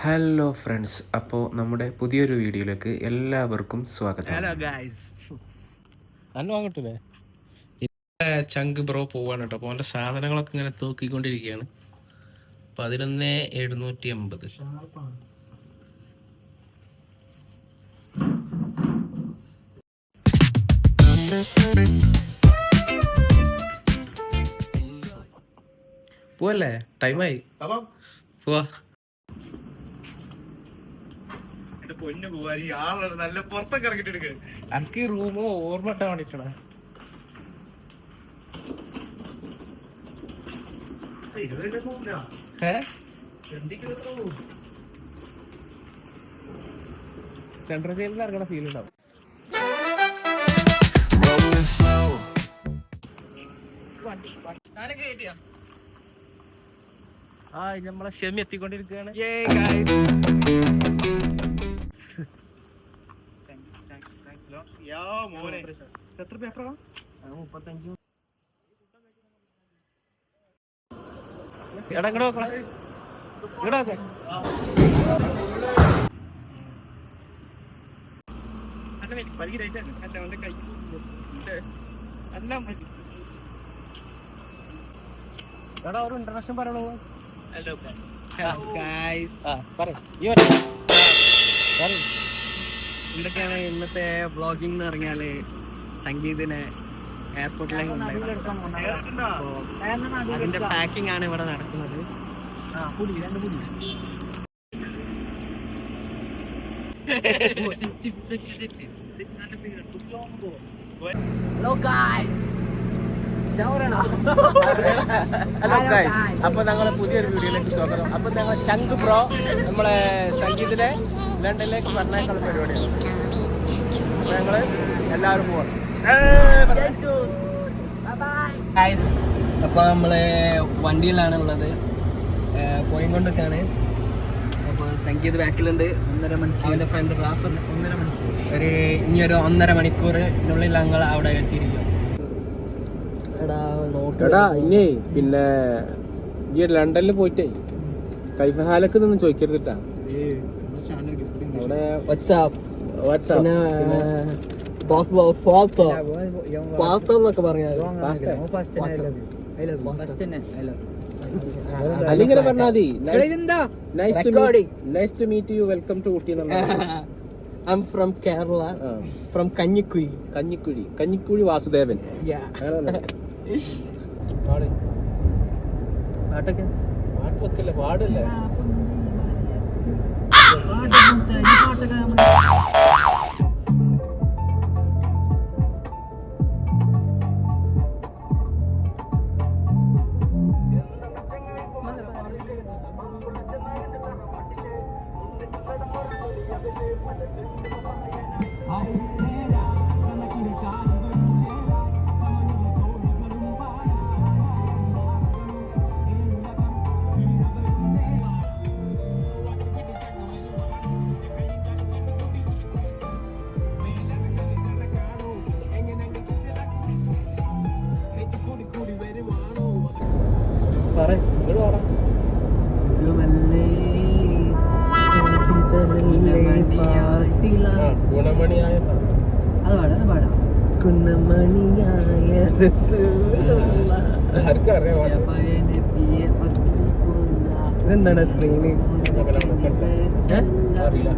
Hello friends അപ്പോൾ നമ്മുടെ പുതിയൊരു വീഡിയോയിലേക്ക് എല്ലാവർക്കും സ്വാഗതം. ഹലോ ഗായ്സ് ചങ്ക് ബ്രോ പോവാണ് കേട്ടോ. അപ്പോൾ അവന്റെ സാധനങ്ങളൊക്കെ ഇങ്ങനെ തൂക്കിക്കൊണ്ടിരിക്കുകയാണ്. പതിനൊന്ന് എഴുന്നൂറ്റി അമ്പത് പോവല്ലേ? ടൈമായി പോവാ. പൊന്നു പോവാൻ ഈ ആൾ നല്ല പുറത്തൊക്കെ ഇറങ്ങിട്ട് എടുക്ക. എനിക്ക് ഈ റൂമ് ഓർമ്മ ഇട്ടാൻ വേണ്ടിട്ടാണ്. ഏഹ് സെൻട്രൽ ജയിലിൽ ഇറങ്ങണ ഫീൽ ഉണ്ടാവും. ആ നമ്മളെ ഷെമി എത്തിക്കൊണ്ടിരിക്കുകയാണ്. മോനെ. എത്ര പേപ്പറാ മുപ്പത്തഞ്ചു എടാ. ഇങ്ങോട്ട് നോക്കണം ഇങ്ങോട്ട് നോക്കേ എടാ ഒരു ഇന്റർനാഷണൽ പറയണോ? ഹലോ ഗായ്സ് ആ പറ ഈ പറ പറ എന്തൊക്കെയാണ് ഇന്നത്തെ ബ്ലോഗിംഗ് എന്ന് പറഞ്ഞാൽ? സംഗീതിനെ എയർപോർട്ടിലേക്ക് അതിന്റെ പാക്കിംഗ് ആണ് ഇവിടെ നടക്കുന്നത്. ഹലോ ഗൈസ് അപ്പൊ ഞങ്ങളെ പുതിയൊരു വീഡിയോയിലേക്ക് സ്വാഗതം. അപ്പൊ ഞങ്ങൾ ചങ്ക് പ്രോ നമ്മളെ സംഗീതിലെ ലണ്ടനിലേക്ക് പറഞ്ഞേക്കുള്ള പരിപാടിയാണ്. ഞങ്ങൾ എല്ലാവരും പോകണം ഗൈസ് അപ്പൊ നമ്മളെ വണ്ടിയിലാണ് ഉള്ളത്. പോയിക്കൊണ്ടൊക്കെയാണ് അപ്പോൾ സംഗീത് ബാക്കിലുണ്ട്. ഒന്നര മണിക്കൂർ. അവന്റെ ഫ്രണ്ട് റാഫ് ഒന്നര മണിക്കൂർ. ഒരു ഇനി ഒരു ഒന്നര മണിക്കൂറിനുള്ളിൽ ഞങ്ങൾ അവിടെ എത്തിയിരിക്കും. എടാ എടാ ഇനി പിന്നെ ഈ ലണ്ടനിൽ പോയിട്ടേ കൈഫഹാലൊക്കെ നിന്ന് ചോദിക്കരുതിട്ടാ അവിടെ വാട്സാപ്പ് വാട്സാപ്പ് പിന്നെ പാസ്ത പാസ്ത എന്നൊക്കെ പറഞ്ഞാൽ അല്ലെങ്കിൽ പറഞ്ഞാൽ മതി. Nice to. Nice to meet you welcome to Ooty എന്നുള്ള I'm from Kerala from Kanjikuzhi Kanjikuzhi Kanjikuzhi Vasudevan. പാട്ടൊക്കെ പാട്ട് വെക്കല്ലേ പാടല്ലേ പറ കുന്നമണിയായ മണിയായ. ഇതെന്താണ് സ്ക്രീന് അറിയില്ല.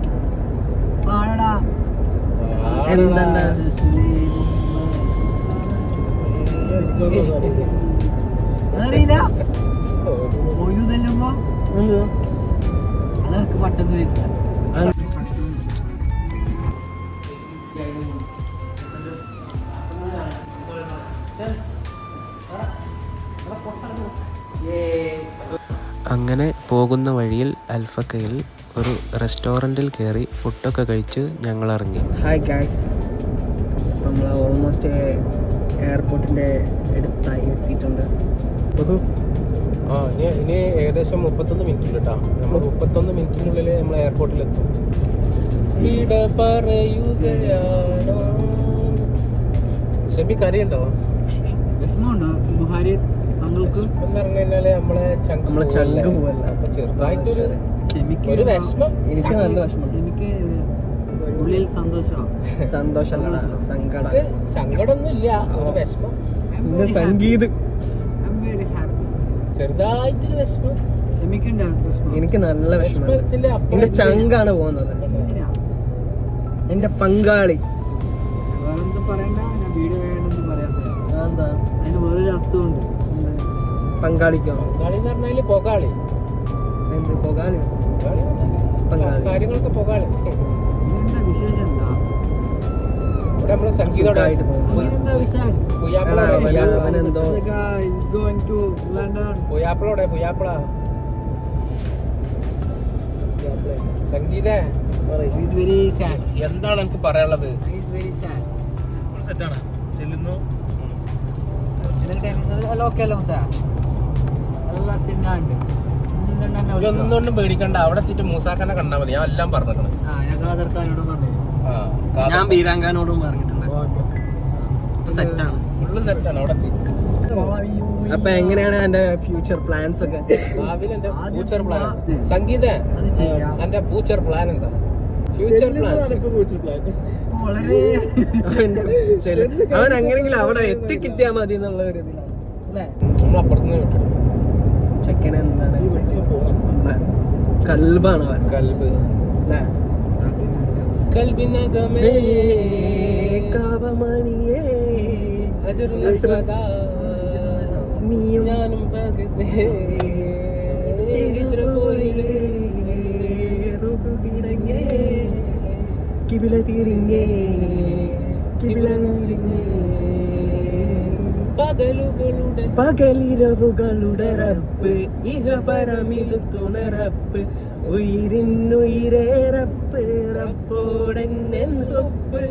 എന്താണ്? അറിയില്ല. ഒരു തല്ലുമ്പോ അതൊക്കെ പെട്ടെന്ന് വരില്ല പോകുന്ന വഴിയിൽ അൽഫക്കയിൽ ഒരു റെസ്റ്റോറന്റിൽ കയറി ഫുഡൊക്കെ കഴിച്ച് ഞങ്ങൾ ഇറങ്ങി ഹായ് ഗായ്സ് നമ്മൾ ഓൾമോസ്റ്റ് എയർപോർട്ടിന്റെ അടുത്തായി എത്തിയിട്ടുണ്ട്. ആ ഇനി ഇനി ഏകദേശം മുപ്പത്തൊന്ന് മിനിറ്റ് ഉണ്ട് കേട്ടോ നമ്മൾ മുപ്പത്തൊന്ന് മിനിറ്റിനുള്ളിൽ നമ്മൾ എയർപോർട്ടിലെത്തും എത്തും പറയുകയാണോ? ഷെബി കറിയുണ്ടോ വിഷമമുണ്ടോ? ബുഹാരി നമ്മളെ ചങ്ക് പോവല്ലേ? എനിക്ക് നല്ല വിഷമം. എനിക്ക് ഉള്ളിൽ സന്തോഷമാണ് സങ്കടം. വിഷമം. സംഗീത്. ചെറുതായിട്ടൊരു വിഷമം. എനിക്ക് നല്ല വിഷമം. എന്റെ ചങ്കാണ് പോകുന്നത്. എന്റെ പങ്കാളി. വേറെന്താ പറയണ്ട? ഞാൻ വീഡിയോ വേണമെന്ന് പറയാത്ത അതിന് വേറൊരു അർത്ഥമുണ്ട്. പങ്കാളിക്കോ? പങ്കാളി എന്ന് പറഞ്ഞാൽ പൊകാളി. എന്ത് പൊകാളി? പങ്കാളി. കാര്യങ്ങളൊക്കെ പൊകാളി. ഇതെന്താ വിശേഷം? എന്താ? ഇവിടെ നമ്മൾ London. പുയ്യാപ്പിളോടെ പുയ്യാപ്പിള സംഗീത. എന്താണ് എനിക്ക് പറയാനുള്ളത്. സെറ്റാണ് ചെല്ലുന്നു. എന്നിട്ട് എല്ലാം ഓക്കെ അല്ല മുത്ത എല്ലാം തിന്നാണ്ട് തിന്നുണ്ടാണ്ട് ഒന്നുകൊണ്ടും പേടിക്കണ്ട. അവിടെ എത്തിയിട്ട് മൂസാക്കാനെ കണ്ടാ മതി. ഞാൻ എല്ലാം പറഞ്ഞിട്ടുണ്ട് ആ ഞാൻ ബീരാങ്കാനോടും പറഞ്ഞിട്ടുണ്ട്. അപ്പൊ സെറ്റാണ് ഫുള്ള് സെറ്റാണ് അവിടെ എത്തിയിട്ട് അപ്പൊ എങ്ങനെയാണ് എന്റെ ഫ്യൂച്ചർ പ്ലാൻസ് ഒക്കെ? ഭാവിയിൽ എന്റെ ഫ്യൂച്ചർ പ്ലാൻ സംഗീത എന്റെ ഫ്യൂച്ചർ പ്ലാൻ എന്താ? ഫ്യൂച്ചർ പ്ലാൻ അവൻ എങ്ങനെങ്കിലും അവിടെ എത്തിക്കിട്ടിയാ മതി എന്നുള്ള ഒരു ഇതിലാണ്. അപ്പുറത്തുനിന്ന് വിട്ടു ചെക്കൻ എന്താണ്? കൽബാണ് കൽബ്. കൽബിനകമേ. കാവമണിയേ. നീയും. ഞാനും പകതേ. കിബില തീരിങ്ങേ. കിബില തിരിഞ്ഞേ പകലുകളുടെ പകലിരവുകളുടെ റബ്ബ് ഇഹ പരമിത് തുണറപ്പ് ഉയിരിന്നുയിരേറപ്പ് റബ്ബോടെന്നൊപ്പ്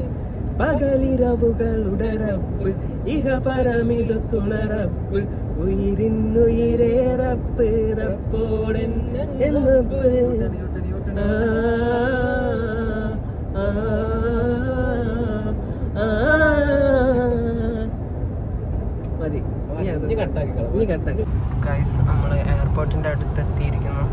പകലിരവുകളുടെ റപ്പ് ഇഹ പരമിത് തുണറപ്പ് ഉയിരിന്നുയിരേറപ്പ് റബ്ബോടെന്നൊപ്പ് ആ ആ ആ. മതി. ഗൈസ് നമ്മൾ എയർപോർട്ടിന്റെ അടുത്ത് എത്തിയിരിക്കുന്നു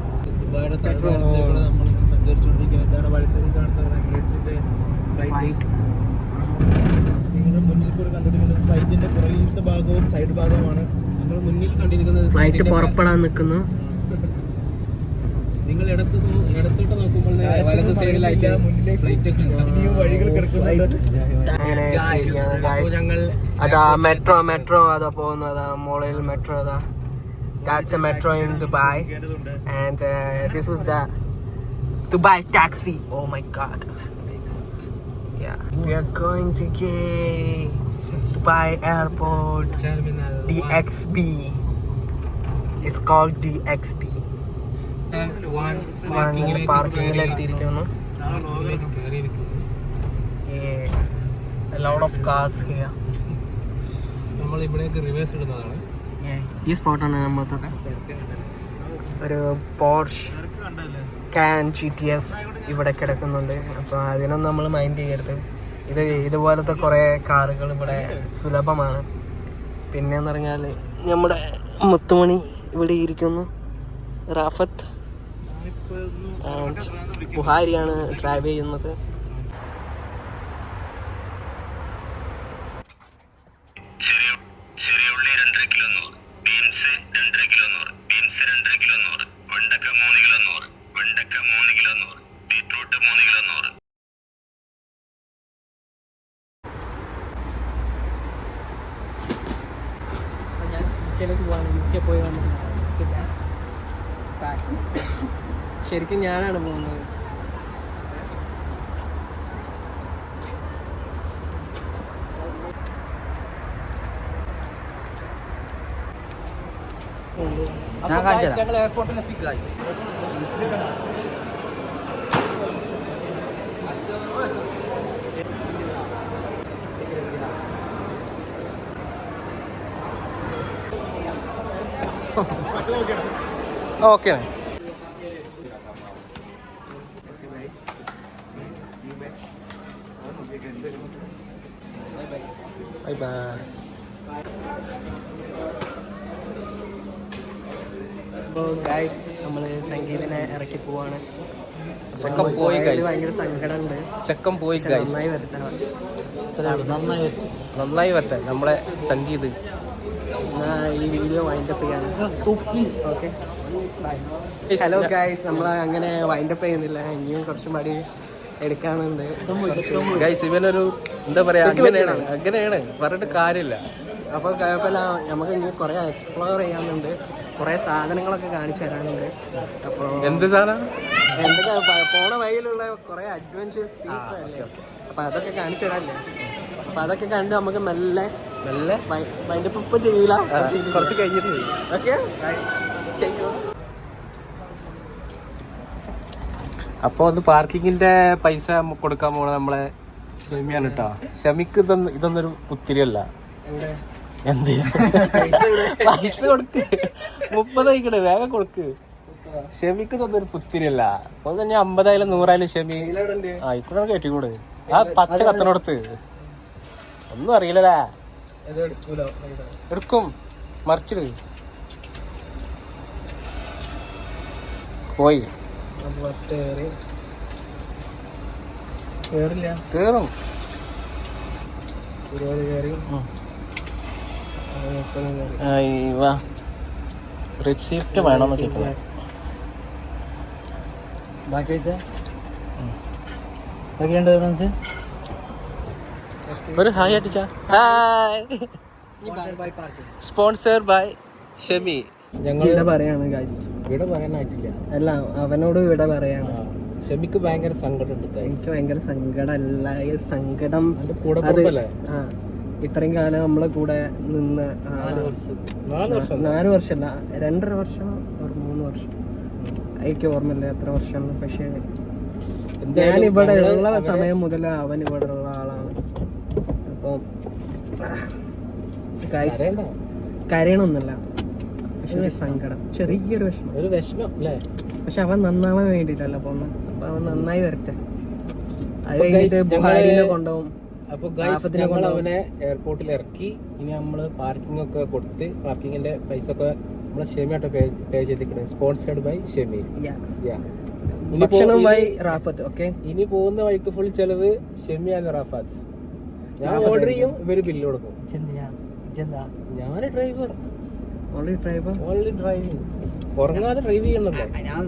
ഫ്ലൈറ്റ് പുറപ്പെടാൻ നിൽക്കുന്നു. നിങ്ങൾ ഇടത്ത് ഇടത്തോട്ട് നോക്കുമ്പോൾ ഫ്ലൈറ്റ് അതാ മെട്രോ മെട്രോ അതാ പോകുന്നു അതാ മോളിൽ മെട്രോ അതാ. That's a metro in Dubai കേട്ടതുണ്ട് and uh, this is the Dubai taxi. Oh my god. Yeah, we are going to gay Dubai airport. Terminal DXB. It's called DXB. പാർക്കിങ്ങിൽ എത്തിയിരിക്കുന്നു cars here. നമ്മൾ ഇവിടേക്ക് reverse ഇടുന്നതാണ് ഈ സ്പോട്ടാണ് നമ്മളത്തെ ഒരു Porsche Cayenne G T S ഇവിടെ കിടക്കുന്നുണ്ട്. അപ്പോൾ അതിനൊന്നും നമ്മൾ മൈൻഡ് ചെയ്യരുത്. ഇത് ഇതുപോലത്തെ കുറേ കാറുകൾ ഇവിടെ സുലഭമാണ്. പിന്നെന്ന് പറഞ്ഞാൽ നമ്മുടെ മുത്തുമണി ഇവിടെ ഇരിക്കുന്നു. റാഫത്ത് ബുഹാരിയാണ് ഡ്രൈവ് ചെയ്യുന്നത് ചെറിയ ഉള്ളി രണ്ടര കിലോ നൂറ് ബീൻസ് രണ്ടര കിലോ നൂറ് ബീൻസ് രണ്ടര കിലോ നൂറ് വെണ്ടക്ക മൂന്ന് കിലോ നൂറ് വെണ്ടക്ക മൂന്ന് കിലോ നൂറ് ബീട്രൂട്ട് മൂന്ന് കിലോ നൂറ് ഞാൻ യു കെയിലേക്ക് പോവാണ് യു കെ പോയി വന്നു ശരിക്കും ഞാനാണ് പോകുന്നത്. ഞങ്ങൾ എയർപോർട്ടിൽ എത്തി ഗൈസ് ഓക്കെ. ബൈ ബൈ അപ്പോൾ ഗായ്സ് നമ്മൾ സംഗീതനെ ഇറക്കി പോവാണ്. ചെക്കൻ പോയി ഭയങ്കര സങ്കടമുണ്ട്. ചെക്കൻ പോയി നന്നായി വരട്ടെ നന്നായി നന്നായി വരട്ടെ. നമ്മളെ സംഗീത്. എന്നാ ഈ വീഡിയോ വൈൻഡപ്പ് ചെയ്യാണ് ഓക്കെ ഹലോ ഗായ്സ് നമ്മൾ അങ്ങനെ വൈൻഡപ്പ് ചെയ്യുന്നില്ല. ഇനിയും കുറച്ചും പാടി എടുക്കാനുണ്ട്. ഗൈസ് ഇവനൊരു എന്താ പറയാ അങ്ങനെയാണ് അങ്ങനെയാണ് പറഞ്ഞിട്ട് കാര്യമില്ല. അപ്പോൾ കുഴപ്പമില്ല നമുക്ക് ഇനി കുറേ എക്സ്പ്ലോർ ചെയ്യാനുണ്ട്. കുറേ സാധനങ്ങളൊക്കെ കാണിച്ചു തരാനുണ്ട്. അപ്പോൾ എന്ത് സാധനം? എന്തൊക്കെ പോണ വഴിയിലുള്ള കുറേ അഡ്വഞ്ചേഴ്സ് തിങ്സ് അല്ലേ? അപ്പോൾ അതൊക്കെ കാണിച്ചു തരാല്ലേ? അപ്പോൾ അതൊക്കെ കണ്ട് നമുക്ക് മെല്ലെ മെല്ലെ? വൈൻഡപ്പ് ഇപ്പം ചെയ്യൂല. കുറച്ച് കഴിഞ്ഞിട്ട് ഓക്കെ അപ്പോൾ അത് പാർക്കിങ്ങിന്റെ പൈസ കൊടുക്കാൻ പോണ നമ്മളെ ഷമിയാണ് കേട്ടോ ഷമിക്ക് ഇതൊന്നും ഇതൊന്നൊരു പുത്തിരിയല്ല. എന്ത്? പൈസ കൊടുക്ക്. മുപ്പത് കഴിക്കണേ വേഗം കൊടുക്ക്. ഷമിക്ക് ഇതൊന്നൊരു പുത്തിരിയല്ല. അപ്പൊ തന്നെ അമ്പതായാലും നൂറായാലും ഷമി ആയിക്കൂടെ കയറ്റിക്കൂടെ ആ പച്ച കത്തനോടത്ത് ഒന്നും അറിയില്ലടാ ഇത് എടുക്കും. മറിച്ചിട്. പോയി. കയറില്ല കേറും? ഇരുപത് കയറി അയ്യവാ റിസിപ്റ്റ് വേണമെന്ന് ചോദിക്കണം ബാക്കി ബാക്കിയുണ്ട് ഫ്രണ്ട്സ് ഒരു ഹായ് അടിച്ച. ഹായ് സ്പോൺസർ ബൈ ഷെമി ഞങ്ങളുടെ പറയാണ് ഗൈസ് ഇവിടെ പറയാനായിട്ടില്ല. അല്ല അവനോട് വിട പറയാണ്. ഷെമിക്ക് ഭയങ്കര സങ്കടമുണ്ട്. എനിക്ക് ഭയങ്കര സങ്കടമല്ല. ഈ സങ്കടം കൂടെ അത് ആ ഇത്രയും കാലം നമ്മളെ കൂടെ നിന്ന് നാല് വർഷം. നാല് വർഷമല്ല? രണ്ടര വർഷം ഒരു മൂന്ന് വർഷം. എനിക്ക് ഓർമ്മയില്ല എത്ര വർഷം. പക്ഷേ ഞാൻ ഇവിടെ ഉള്ള സമയം മുതൽ അവൻ ഇവിടെ ഉള്ള ആളാണ്. അപ്പം കരയണമൊന്നുമല്ല പക്ഷെ ഒരു സങ്കടം ചെറിയൊരു വിഷമം. ഒരു വിഷമം അല്ലേ? പക്ഷെ അവൻ നന്നാവാൻ വേണ്ടിട്ടല്ല പോന്നെ അപ്പൊ അവൻ നന്നായി വരട്ടെ. അത് കഴിഞ്ഞിട്ട് ബുഹാരിനെ കൊണ്ടുപോകും. അപ്പൊ ഗൈസ് ഞങ്ങൾ അവനെ എയർപോർട്ടിൽ ഇറക്കി. ഇനി നമ്മൾ പാർക്കിംഗ് ഒക്കെ കൊടുത്ത് പാർക്കിങ്ങിന്റെ പൈസ ഒക്കെ നമ്മളെ ഷെമിയായിട്ട് പേ പേ ചെയ്തിരിക്കുന്നത് സ്പോൺസേഡ് ബൈ ഷെമി. ഭക്ഷണം ബൈ റാഫത്ത് ഓക്കെ ഇനി പോകുന്ന വഴിക്ക് ഫുൾ ചെലവ് ഷെമി അല്ല റാഫാസ് ഞാൻ ഓർഡർ ചെയ്യും ഇവർ ബില്ല് കൊടുക്കും. ഞാൻ driver only driver only driving ഉറങ്ങാതെ ഡ്രൈവ് ചെയ്യണല്ലോ ഞാൻ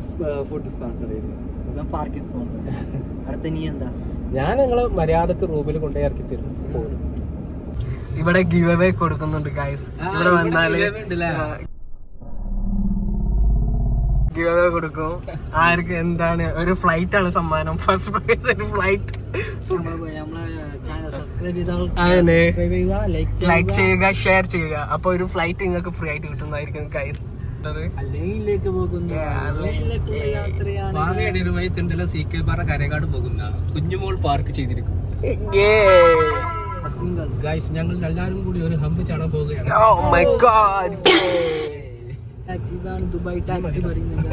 ഫുഡ് സ്പോൺസർ ചെയ്തു. ഞാൻ പാർക്കിംഗ് സ്പോൺസർ അടുത്ത നീ എന്താ? ഞാൻ നിങ്ങളെ മര്യാദയ്ക്ക് റൂമിൽ കൊണ്ടുപോയി ഇറക്കി തരും. ഇവിടെ ഗിവ് അവേ കൊടുക്കുന്നുണ്ട് ഗൈസ് ഇവിടെ വന്നാൽ ഗിവ് അവേ കൊടുക്കും. ആർക്ക് എന്താണ് ഒരു ഫ്ലൈറ്റ് ആണ് സമ്മാനം. ഫസ്റ്റ് പ്രൈസ് ഒരു ഫ്ലൈറ്റ് നമ്മളെ ലൈക്ക് ചെയ്യുക. ഷെയർ ചെയ്യുക അപ്പൊ ഒരു ഫ്ലൈറ്റ് നിങ്ങൾക്ക് ഫ്രീ ആയിട്ട് കിട്ടുന്നതായിരിക്കും ഗൈസ് അല്ലെങ്കിലേക്ക് പോകുന്നു തിണ്ടല സി കെ പാറ കരകാട് പോകുന്ന. കുഞ്ഞുമോൾ പാർക്ക് ചെയ്തിരിക്കും ഗൈസ് ഞങ്ങൾ എല്ലാവരും കൂടി ഒരു ഹമ്പ് ചാടാൻ പോകുകയാണ് ഓ മൈ ഗോഡ് ടാക്സി ഇതാണ് ദുബായ് ടാക്സി പറയുന്നത്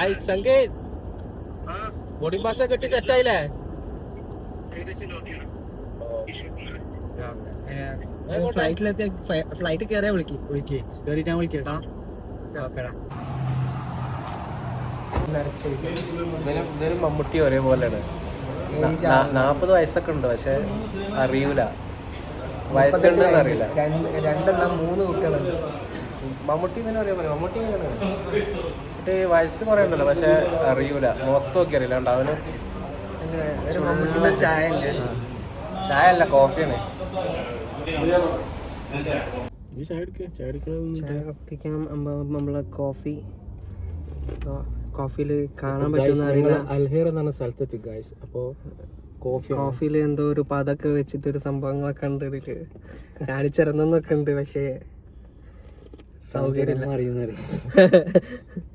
ആയ് സംഗീത് ബോഡി പാസ് കെട്ടി സെറ്റ് ആയില്ലേ? ഫ്ലൈറ്റിലെത്തി ഫ്ലൈറ്റ് കയറിയാ വിളിക്ക്. വിളിക്ക്. കയറിയിട്ട് ഞാൻ വിളിക്കട്ടാ മമ്മൂട്ടി ഒരേപോലെയാണ്. നാപ്പത് വയസ്സൊക്കെ ഉണ്ട് പക്ഷെ അറിയൂല. വയസ്സുണ്ടെന്ന് അറിയില്ല. രണ്ട് രണ്ടല്ല മൂന്ന് കുട്ടികളുണ്ട്. മമ്മൂട്ടി ഇങ്ങനെ ഒരേപോലെ മമ്മൂട്ടി ഇങ്ങനെ മറ്റേ വയസ്സ് കുറേ ഉണ്ടല്ലോ പക്ഷെ അറിയൂല. മൊത്തം ഒക്കെ അറിയില്ല. അവന് ചായ ചായ അല്ല കോഫിയാണ് നമ്മളെ കോഫി. കോഫിയിൽ കാണാൻ പറ്റുന്ന അറിയില്ല. അൽഹേർ എന്നാണ് സ്ഥലത്തെത്തി ഗൈസ് അപ്പോ കോഫി കോഫിയിൽ എന്തോ ഒരു പതൊക്കെ വെച്ചിട്ട് ഒരു സംഭവങ്ങളൊക്കെ ഉണ്ട് ഇതിൽ. കാണിച്ചിറന്നൊക്കെ ഉണ്ട് പക്ഷേ സൗകര്യമില്ല.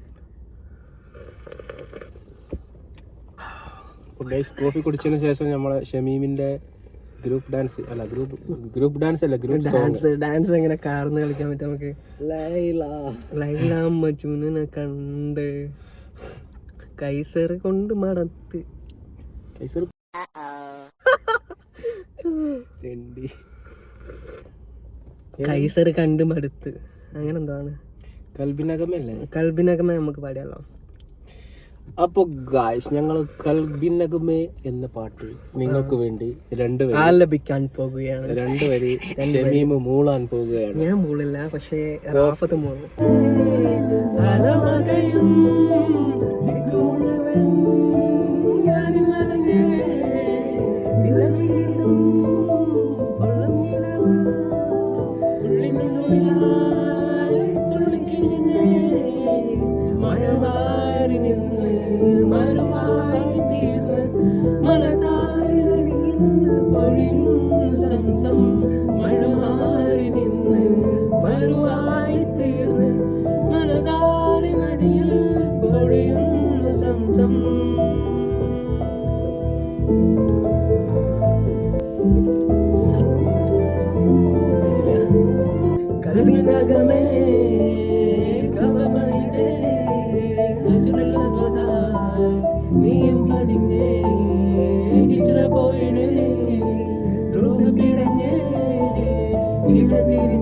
ഗൈസ് കോഫി കുടിച്ചതിന് ശേഷം നമ്മളെ ഷമീമിന്റെ ഗ്രൂപ്പ് ഡാൻസ് അല്ല ഗ്രൂപ്പ് ഗ്രൂപ്പ് ഡാൻസ് അല്ല ഗ്രൂപ്പ് സോങ് ഡാൻസ് ഡാൻസ് എങ്ങനെ കാർന്ന് കളിക്കാൻ പറ്റും നമുക്ക്. ലൈല. മജുനെ കണ്ട് കൈസർ കൊണ്ട് മടത്ത്. കൈസർ തെണ്ടി. കൈസർ കണ്ട് മടുത്ത്. അങ്ങനെ എന്താണ്? കൽബിനകമല്ലേ? കൽബിനകമേ നമുക്ക് പാടിയാലോ? അപ്പൊ ഗായ്സ് ഞങ്ങൾ കൽബിനകുമേ എന്ന പാട്ട് നിങ്ങൾക്ക് വേണ്ടി രണ്ടുപേരും ആലപിക്കാൻ പോകുകയാണ്. വരി ഷമീമ് മൂളാൻ പോകുകയാണ്. ഞാൻ മൂളില്ല പക്ഷേ റാഫത്ത് മൂളും. Some.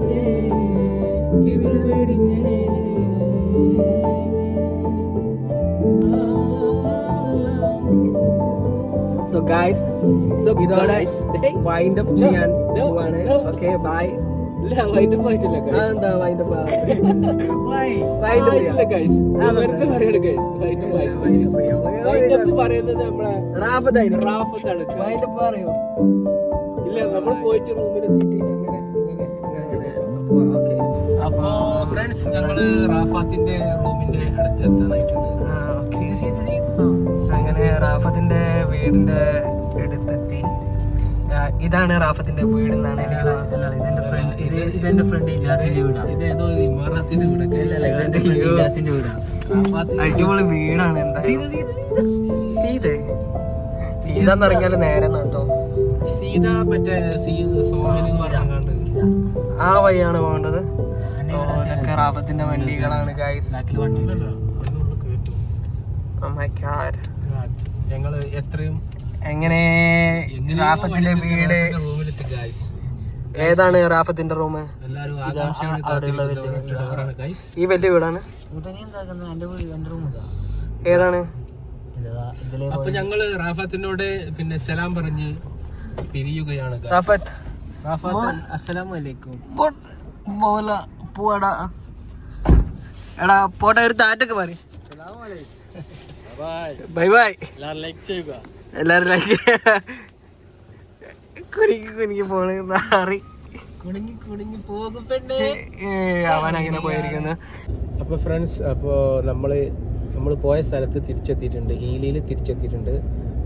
തിരിഞ്ഞേ കിവിള വെടിഞ്ഞേ സോ ഗായ്സ് സോ ഇതോടെ വൈൻഡ് അപ്പ് ചെയ്യാൻ പോവാണ്. Okay bye wind. എന്താ വൈൻഡ് അപ്പ് ആയിട്ടില്ല. വെറുതെ പറയാണ് പറയുന്നത് നമ്മളെ റാഫത്താണ് guys. വൈൻഡ് അപ്പ് പറയൂ. ഇല്ല നമ്മൾ പോയിട്ട് റൂമിൽ എത്തിയിട്ട് ഓക്കെ അപ്പോ ഫ്രണ്ട്സ് ഞങ്ങൾ റാഫാത്തിന്റെ റൂമിന്റെ അടുത്ത് എത്താനായിട്ടുണ്ട് അങ്ങനെ റാഫത്തിന്റെ വീടിന്റെ അടുത്തെത്തി. ഇതാണ് റാഫത്തിന്റെ വീട്. എന്നാണ് ഇതെന്റെ ഫ്രണ്ട് ഇല്ലാസിന്റെ അടിപൊളി വീടാണ് എന്താ സീത. സീത നേരെ നോട്ടോ സീത മറ്റേ സോമിന് ആ വഴിയാണ് പോകേണ്ടത്. റാബത്തിന്റെ ഇതൊക്കെ റാഫത്തിന്റെ വണ്ടികളാണ് ഗൈസ് ഗാഡ് ഞങ്ങൾ എത്രയും എങ്ങനെ റാഫത്തിന്റെ വീട് ഏതാണ് റാഫത്തിന്റെ റൂം ഈ വലിയ വീടാണ്? ഏതാണ്? അപ്പൊ ഞങ്ങൾ റാഫത്തിനോട് പിന്നെ സലാം പറഞ്ഞ് പിരിയുകയാണ് guys. റാഫത്ത്. പോടാ എടാ പോട്ടെ ഒരു താറ്റൊക്കെ പറ ബൈ ബൈ എല്ലാവരും ലൈക്ക് ചെയ്യുക. എല്ലാവരും ലൈക്ക് കുനിക്ക് കുനിക്ക് പോണ മാറി കുടുങ്ങി കുടുങ്ങി പോകും പെണ്ണേ. ഏ, അവൻ അങ്ങനെ പോയിരിക്കുന്നു. അപ്പോൾ ഫ്രണ്ട്സ് അപ്പോൾ നമ്മൾ നമ്മൾ പോയ സ്ഥലത്ത് തിരിച്ചെത്തിയിട്ടുണ്ട്. ഹീലിയിൽ തിരിച്ചെത്തിയിട്ടുണ്ട്.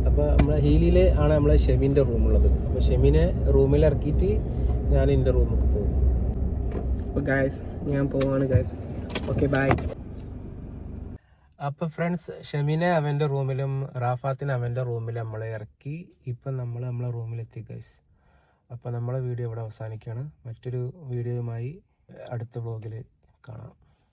അപ്പോൾ നമ്മളെ ഹീലിയിൽ ആണ് നമ്മളെ ഷെമീന്റെ റൂമുള്ളത് അപ്പോൾ ഷെമീനെ റൂമിൽ ഇറക്കിയിട്ട് ഞാൻ എന്റെ റൂമിലേക്ക് പോകും. അപ്പോൾ ഗായ്സ് ഞാൻ പോവാണ് ഗായ്സ് ഓക്കെ ബൈ അപ്പോൾ ഫ്രണ്ട്സ് ഷെമീനെ അവന്റെ റൂമിലും റാഫാത്തിനെ അവന്റെ റൂമിലും നമ്മൾ ഇറക്കി ഇപ്പം നമ്മൾ നമ്മളെ റൂമിലെത്തി ഗൈസ് അപ്പോൾ നമ്മളെ വീഡിയോ ഇവിടെ അവസാനിക്കുകയാണ്. മറ്റൊരു വീഡിയോയുമായി അടുത്ത വ്ളോഗിൽ കാണാം.